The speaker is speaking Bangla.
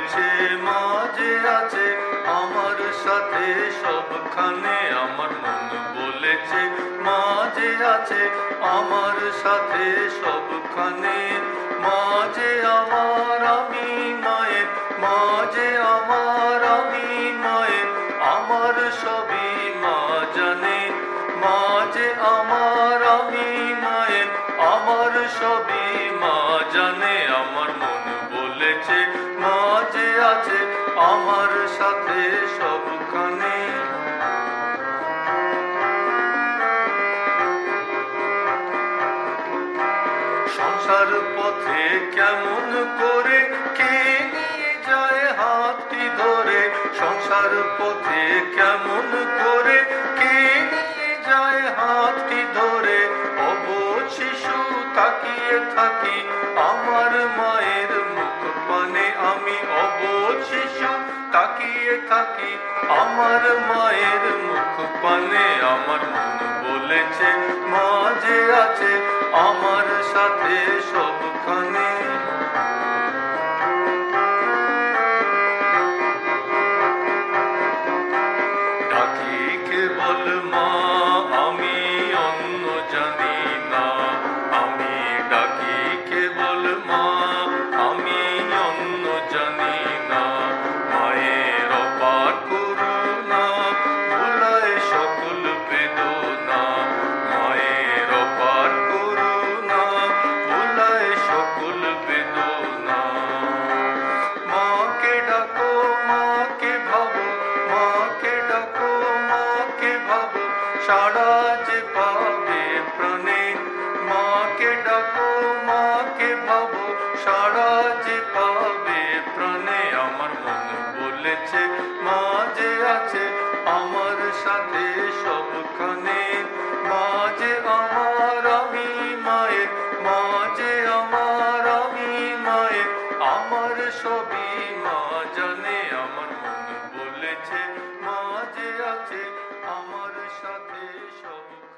বলেছে মাঝে আছে, আমার সাথে সবখানে আমার মন বলেছে। মাঝে আছে, আমার সাথে সবখানে। মাঝে আমার আমি মায়ের, মাঝে আমার আমি মায়ের, আমার সবই মা জানে। মাঝে আমার আমি মায়ের, আমার সবই মা জানে, আমার মন বলেছে। আমার সংসার পথে কেমন করে কে নিয়ে যায় হাতটি ধরে? সংসার পথে কেমন করে কে নিয়ে যায় হাতটি ধরে? শিশু তাকিয়ে থাকি, আমার মায়ের মুখ পানে আমি অবোধ শিশু তাকিয়ে থাকি আমার মায়ের মুখ পানে। আমার মন বলেছে, মা যে আছে, আমার সাথে সবখানে সারা যে পাবে প্রাণে। মাকে ডাকো, মাকে ভাবো সারা যে পাবে প্রাণে। আমার মন বলেছে, মা যে আছে আমার সাথে সবখানে। মা যে আমার, আমি মায়ের। মা যে আমার, আমি মায়ের। আমার সবই মা জানে। আমার মন বলেছে, মা যে আছে আমার সাথে সব